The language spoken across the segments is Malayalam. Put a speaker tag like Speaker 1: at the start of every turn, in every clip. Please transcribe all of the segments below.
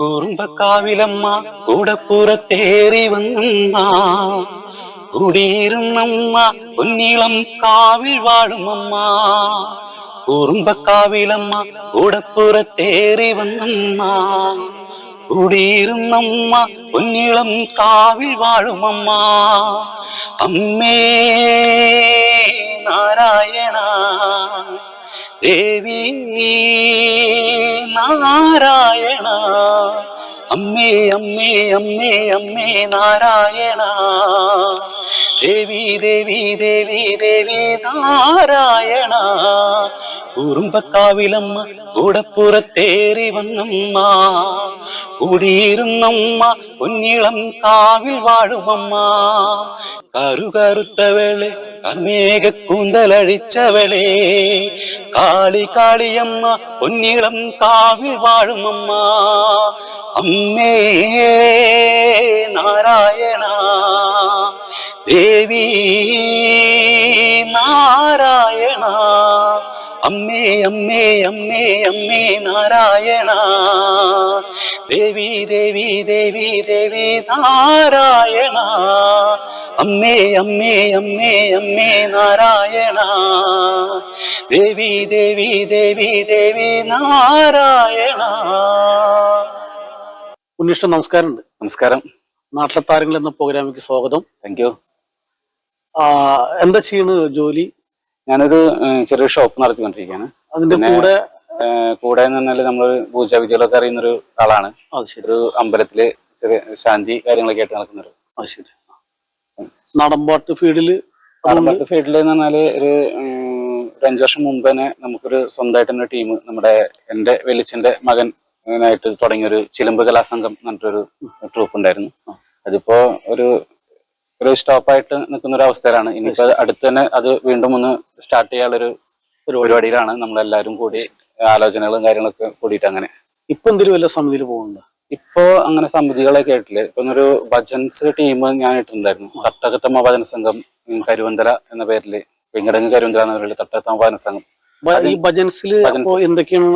Speaker 1: കുറുമ്പക്കാവിലമ്മ കൂടപ്പുറത്തേറി വന്നമ്മ. കുടിയിരുന്നമ്മ പൊന്നീളം കാവിൽ വാഴുമമ്മ. കുറുമ്പക്കാവിലമ്മ കൂടപ്പുറത്തേറി വന്നമ്മ. കുടിയിരുന്നമ്മ പൊന്നീളം കാവിൽ വാഴുമമ്മ. അമ്മേ നാരായണ ദേവി നാരായണ. അമ്മേ അമ്മേ അമ്മേ അമ്മേ നാരായണ. ദേവി ദേവി ദേവി ദേവി നാരായണ. കുറുമ്പക്കാവിലമ്മ കൂടപ്പുറത്തേറി വന്നമ്മ. കൂടിയിരുന്നമ്മ കുഞ്ഞിളം കാവിൽ വാഴുമമ്മ. കറുകറുത്തവളെ കർമേഘ കൂന്തലഴിച്ചവളെ കാളി കാളിയമ്മ പൊന്നിളം കാവിൽ വാഴുമമ്മ അമ്മേ നാരായണ ദേവി നാരായണ അമ്മേ അമ്മേ അമ്മേ അമ്മേ നാരായണ. ദേവി ദേവി ദേവി ദേവി നാരായണ. അമ്മേ അമ്മേ അമ്മേ അമ്മേ നാരായണ. ദേവി ദേവി ദേവി ദേവി നാരായണ.
Speaker 2: ഉണ്ണിഷ്ടം നമസ്കാരമുണ്ട്.
Speaker 1: നമസ്കാരം.
Speaker 2: നാട്ടിലെ താരങ്ങൾ എന്ന പ്രോഗ്രാമിക്ക് സ്വാഗതം.
Speaker 1: താങ്ക് യു
Speaker 2: ആ, എന്താ ചെയ്യുന്നത് ജോലി?
Speaker 1: ഞാനൊരു ചെറിയ ഷോപ്പ് നടത്തിക്കൊണ്ടിരിക്കുകയാണ്.
Speaker 2: അതിന്റെ കൂടെ
Speaker 1: കൂടെ എന്ന് പറഞ്ഞാൽ നമ്മൾ പൂജാവിദ്യകളൊക്കെ അറിയുന്ന ഒരു ആളാണ് ഒരു അമ്പലത്തിൽ ചെറിയ ശാന്തി കാര്യങ്ങളൊക്കെ ആയിട്ട് നടക്കുന്ന ഒരു
Speaker 2: അത് ശരി. നാടൻപാട്ട് ഫീൽഡിൽ
Speaker 1: നടമ്പാട്ട് ഫീൽഡിൽ എന്ന് പറഞ്ഞാൽ ഒരു ഒരു അഞ്ചു വർഷം മുമ്പ് തന്നെ നമുക്കൊരു സ്വന്തമായിട്ട് തന്നെ ടീം നമ്മുടെ എന്റെ വെളിച്ചന്റെ മകൻ ആയിട്ട് തുടങ്ങിയൊരു ചിലമ്പ് കലാസംഘം എന്ന് പറഞ്ഞിട്ടൊരു ട്രൂപ്പ് ഉണ്ടായിരുന്നു. അതിപ്പോ ഒരു ഒരു സ്റ്റോപ്പായിട്ട് നിൽക്കുന്ന ഒരു അവസ്ഥയിലാണ്. ഇനിയിപ്പോ അടുത്ത് തന്നെ അത് വീണ്ടും ഒന്ന് സ്റ്റാർട്ട് ചെയ്യാനുള്ള ഒരു പരിപാടിയിലാണ് നമ്മളെല്ലാവരും കൂടി ആലോചനകളും കാര്യങ്ങളൊക്കെ കൂടിയിട്ട് അങ്ങനെ.
Speaker 2: ഇപ്പൊ എന്തെങ്കിലും വല്ല സമിതിയിൽ പോകുന്നുണ്ട്?
Speaker 1: ഇപ്പോ അങ്ങനെ സമിതികളെ കേട്ടില്ല ഇപ്പൊ ഒരു ഭജൻസ് ടീം ഞാൻ ഇട്ടിട്ടുണ്ടായിരുന്നു. തട്ടകത്തമ്മ ഭജന സംഘം കരുവന്തല എന്ന പേരിൽ വെങ്കടങ്ങ് കരുവന്തല എന്ന പേരിൽ തട്ടകത്തമ്മ ഭജന സംഘം.
Speaker 2: ഈ. എന്തൊക്കെയാണ്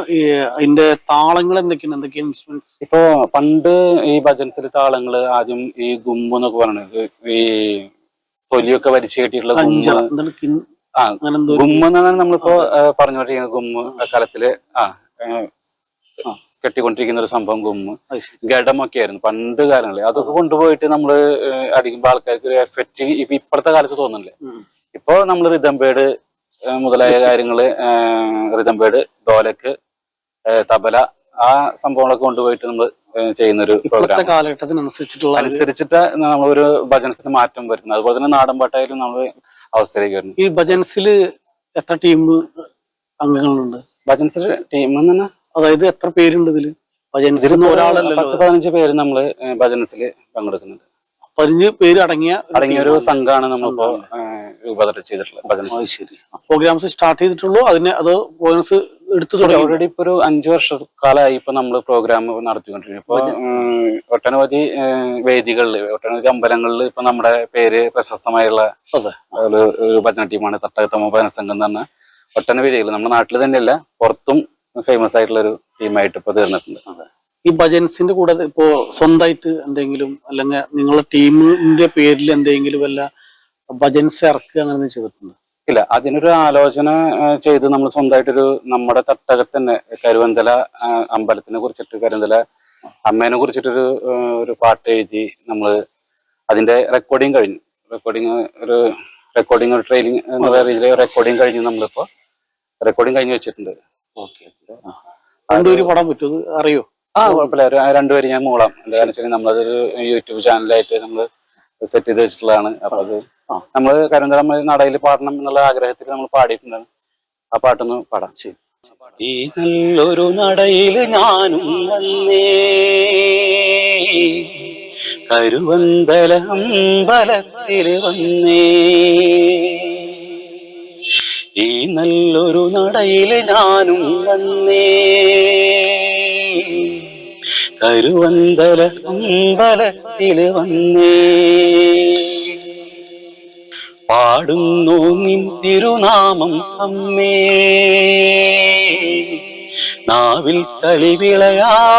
Speaker 2: അതിന്റെ താളങ്ങൾ എന്തൊക്കെയാണ്? എന്തൊക്കെയാണ് ഇൻസ്ട്രുമെന്റ്സ്
Speaker 1: ഇപ്പോ പണ്ട് ഈ ഭജൻസിൽ താളങ്ങൾ ആദ്യം ഈ ഗുമ്പ് എന്നൊക്കെ പറയണത് ഈ തൊലിയൊക്കെ വരിച്ചു കെട്ടിയിട്ടുള്ള ആ ഗുമ്മ എന്നാണ് നമ്മളിപ്പോ പറഞ്ഞുകൊണ്ടിരിക്കുന്നത് ഗുമ്മ് കാലത്തിൽ ആ കെട്ടിക്കൊണ്ടിരിക്കുന്ന ഒരു സംഭവം ഗുമ്മ്. ഗഡമൊക്കെ ആയിരുന്നു പണ്ട് കാലങ്ങളിൽ. അതൊക്കെ കൊണ്ടുപോയിട്ട് നമ്മൾ ഏഹ്, അടിക്കുമ്പോൾ ആൾക്കാർക്ക് ഒരു എഫക്റ്റ് ഇപ്പൊ ഇപ്പോഴത്തെ കാലത്ത് തോന്നുന്നില്ലേ?
Speaker 2: ഇപ്പൊ
Speaker 1: ഇപ്പോ നമ്മൾ റിതംബേഡ് മുതലായ കാര്യങ്ങൾ റിതംബേഡ് ഡോലക്ക് തബല ആ സംഭവങ്ങളൊക്കെ കൊണ്ടുപോയിട്ട് നമ്മൾ ചെയ്യുന്ന ഒരു പ്രോഗ്രാം
Speaker 2: കാലഘട്ടത്തിനനുസരിച്ചിട്ടുള്ള
Speaker 1: അനുസരിച്ചിട്ട് നമ്മളൊരു ഭജൻസിന് മാറ്റം വരുന്നത്. അതുപോലെ തന്നെ നാടൻ പാട്ടായാലും നമ്മൾ അവസ്ഥയിലേക്ക് വരുന്നു.
Speaker 2: ഈ ഭജൻസിൽ എത്ര ടീം അംഗങ്ങളുണ്ട്?
Speaker 1: ഭജൻസ് ടീം തന്നെ
Speaker 2: അതായത് എത്ര പേരുണ്ട്
Speaker 1: ഇതിൽ?
Speaker 2: ഭജൻസിൽ
Speaker 1: പത്ത് പതിനഞ്ച് പേര് നമ്മൾ ഭജൻസിൽ പങ്കെടുക്കുന്നുണ്ട്.
Speaker 2: പതിനഞ്ച് പേര് അടങ്ങിയ
Speaker 1: അടങ്ങിയ ഒരു സംഘമാണ് നമ്മളിപ്പോ ഏഹ്, രൂപകൽപ്പന ചെയ്തിട്ടുള്ളത് ഭജൻസ്
Speaker 2: ശരി. പ്രോഗ്രാംസ് സ്റ്റാർട്ട് ചെയ്തിട്ടുള്ളൂ. അതിന് അത് പ്രോഗ്രാംസ് എടുത്തു തുടങ്ങി.
Speaker 1: ഓൾറെഡി ഇപ്പൊ ഒരു അഞ്ചു വർഷക്കാലമായി ഇപ്പൊ നമ്മൾ പ്രോഗ്രാം നടത്തിക്കൊണ്ടിരിക്കുന്നത് ഇപ്പൊ ഒട്ടനവധി വേദികളിൽ ഒട്ടനവധി അമ്പലങ്ങളിൽ ഇപ്പൊ നമ്മുടെ പേര് പ്രശസ്തമായുള്ള
Speaker 2: അതെ.
Speaker 1: ഒരു ഭജന ടീമാണ് തട്ടകത്തമ്മ ഭജന സംഘം എന്ന് പറഞ്ഞ ഒട്ടനവധികൾ നമ്മുടെ നാട്ടിൽ തന്നെയല്ല പുറത്തും ഫേമസ് ആയിട്ടുള്ള ഒരു ടീമായിട്ട് ഇപ്പൊ തീർന്നിട്ടുണ്ട്.
Speaker 2: ഈ ഭജൻസിന്റെ കൂടെ ഇപ്പോ സ്വന്തമായിട്ട് എന്തെങ്കിലും അല്ലെങ്കിൽ നിങ്ങളുടെ ടീമിന്റെ പേരിൽ എന്തെങ്കിലും വല്ല ഭജൻസ് ഇറക്കുക അങ്ങനെ ചെയ്തിട്ടുണ്ട്?
Speaker 1: ഇല്ല അതിനൊരു ആലോചന ചെയ്ത് നമ്മൾ സ്വന്തമായിട്ടൊരു നമ്മുടെ തട്ടകത്ത് തന്നെ കരുവന്തല അമ്പലത്തിനെ കുറിച്ചിട്ട് കരുവന്തല അമ്മേനെ കുറിച്ചിട്ടൊരു ഒരു പാട്ട് എഴുതി നമ്മൾ അതിന്റെ റെക്കോർഡിങ് കഴിഞ്ഞു. റെക്കോർഡിങ് ഒരു റെക്കോർഡിങ് ഒരു ട്രെയിനിങ് എന്നുള്ള രീതിയിൽ റെക്കോർഡിങ് കഴിഞ്ഞ് നമ്മളിപ്പോ. റെക്കോർഡിങ് കഴിഞ്ഞ് വെച്ചിട്ടുണ്ട്.
Speaker 2: പടം പാടാൻ പറ്റുമോ? അത് അറിയോ?
Speaker 1: ആ കുഴപ്പമില്ല. രണ്ടുപേരും ഞാൻ മൂളാം. എന്താണെന്ന് വെച്ചാൽ നമ്മളതൊരു യൂട്യൂബ് ചാനലായിട്ട് നമ്മൾ സെറ്റ് ചെയ്ത് വെച്ചിട്ടുള്ളതാണ്. അപ്പൊ അത് നമ്മൾ കരുവന്തല നടയിൽ പാടണം എന്നുള്ള ആഗ്രഹത്തിൽ നമ്മൾ പാടിയിട്ടുണ്ടാണ് ആ പാട്ടൊന്ന് പാടാം.
Speaker 3: ഈ നല്ലൊരു നടയിൽ ഞാനും വന്നേ. കരുവന്തല ബലത്തിൽ വന്നേ. ഈ നല്ലൊരു നടയിൽ ഞാനും വന്നേ. കരുവന്തല അമ്പലത്തിൽ വന്നേ. പാടുന്നു നിൻ തിരുനാമം അമ്മേ.
Speaker 1: നാവിൽ കളി വിളയാടണമമ്മേ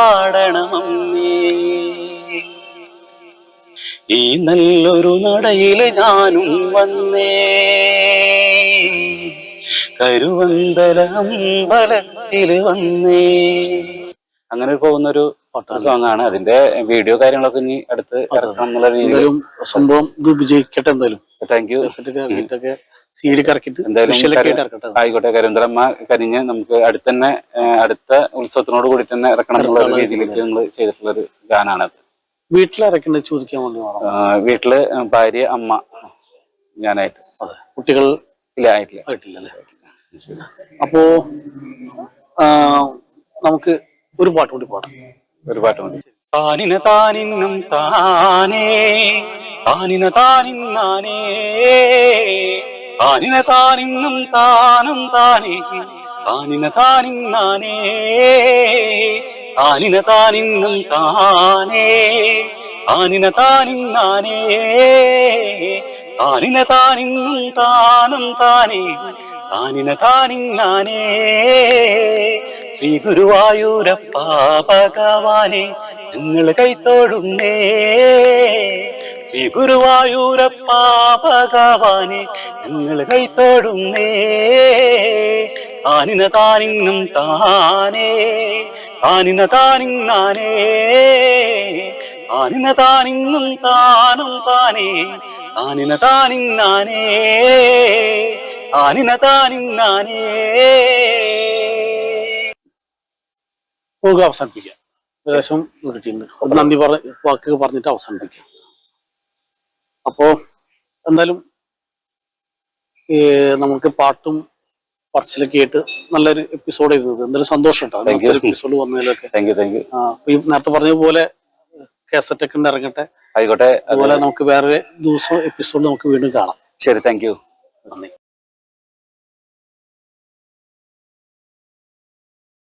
Speaker 1: ഈ നല്ലൊരു നടയിൽ ഞാനും വന്നേ. കരുവന്തല അമ്പലത്തിൽ വന്നേ.
Speaker 4: അങ്ങനെ പോകുന്ന ഒരു സോങ് ആണ്. അതിന്റെ വീഡിയോ കാര്യങ്ങളൊക്കെ ഇനി അടുത്ത് ഇറക്കണം എന്നുള്ള
Speaker 2: സംഭവം ഇത് വിജയിക്കട്ടെ എന്തായാലും.
Speaker 4: താങ്ക് യു
Speaker 2: സി ഡി
Speaker 4: എന്തായാലും ആയിക്കോട്ടെ കരിന്തളമ്മ കരിഞ്ഞ് നമുക്ക് അടുത്ത് തന്നെ ഏഹ്, അടുത്ത ഉത്സവത്തിനോട് കൂടി തന്നെ ഇറക്കണം എന്നുള്ള രീതിയിലേക്ക് നിങ്ങൾ ചെയ്തിട്ടുള്ള ഒരു ഗാനാണത്
Speaker 2: വീട്ടിലിറക്കേണ്ടത് ചോദിക്കാൻ വേണ്ടി വേണം.
Speaker 4: ആഹ് വീട്ടിൽ ഭാര്യ അമ്മ ഞാനായിട്ട്.
Speaker 2: അതെ കുട്ടികൾ
Speaker 4: ഇല്ല ആയിട്ടില്ല.
Speaker 2: ആയിട്ടില്ല അല്ലേ? അപ്പോ നമുക്ക് ഒരു പാട്ട് കൂടി പാടാം.
Speaker 4: ഒരു പാട്ട് മതി
Speaker 1: താനിന താനിന്നും താനേ താനിന താനിന്നാനേ താനിന താനിന്നും താനും താനേ താനിന താനിന്നാനേ താനിന താനിന്നും താനേ താനിന താനിന്നാനേ താനിന താനിന്നും താനും താനേ താനിന താനിന്നാനേ ശ്രീ ഗുരുവായൂരപ്പ ഭഗവാനെ നിങ്ങൾ കൈത്തോടുന്നേ ശ്രീ ഗുരുവായൂരപ്പ ഭഗവാനെ നിങ്ങൾ കൈത്തോടുന്നേ താനിന താനിന്നും താനേ താനിന താനിങ്ങാനേ താനിന താനിങ്ങും താനും താനേ താനിന താനിങ്ങാനേ താനിന താനിന്നാനേ
Speaker 2: നമുക്ക് അവസാനിപ്പിക്കാം. ഏകദേശം കിട്ടിയിട്ടുണ്ട് നന്ദി പറ വാക്കുകൾ പറഞ്ഞിട്ട് അവസാനിപ്പിക്കാം. അപ്പോ എന്തായാലും നമുക്ക് പാട്ടും പറച്ചിലൊക്കെ ആയിട്ട് നല്ലൊരു എപ്പിസോഡ് ചെയ്തത് എന്തായാലും സന്തോഷം. എപ്പിസോഡ് വന്നതിലൊക്കെ. നേരത്തെ പറഞ്ഞ പോലെ കാസറ്റ് ഒക്കെ ഇറങ്ങട്ടെ
Speaker 4: ആയിക്കോട്ടെ.
Speaker 2: അതുപോലെ നമുക്ക് വേറെ ദിവസം എപ്പിസോഡ് നമുക്ക് വീണ്ടും കാണാം.
Speaker 4: ശരി താങ്ക് യു
Speaker 2: നന്ദി.